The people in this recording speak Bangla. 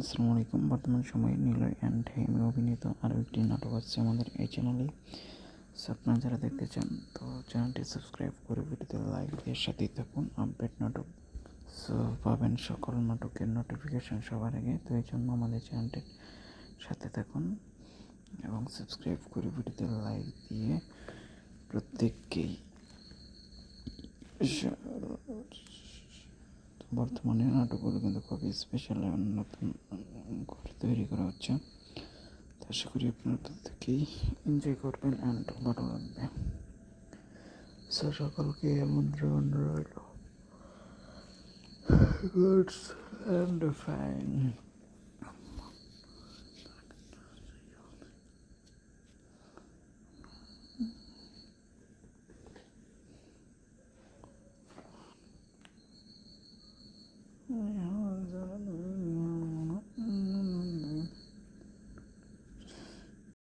আসসালামু আলাইকুম। বর্তমান সময়ে নীলয় অ্যান্ড হেমি অভিনীত আরও একটি নাটক আসছে আমাদের এই চ্যানেলে আপনারা যারা দেখতে চান, তো চ্যানেলটি সাবস্ক্রাইব করে ভিডিওতে লাইক দিয়ে সাথেই থাকুন। আপডেট নাটক সো পাবেন সকল নাটকের নোটিফিকেশান সবার আগে। তো এই জন্য আমাদের চ্যানেলটির সাথে থাকুন এবং সাবস্ক্রাইব করে ভিডিওতে লাইক দিয়ে প্রত্যেককেই বর্তমানে নাটকগুলো কিন্তু খুবই স্পেশাল নতুন করে তৈরি করা হচ্ছে। আশা করি আপনারা প্রত্যেকেই এনজয় করবেন অ্যান্ড ভালো লাগবে। সো সকলকে আমন্ত্রণ রইল। Goods and fine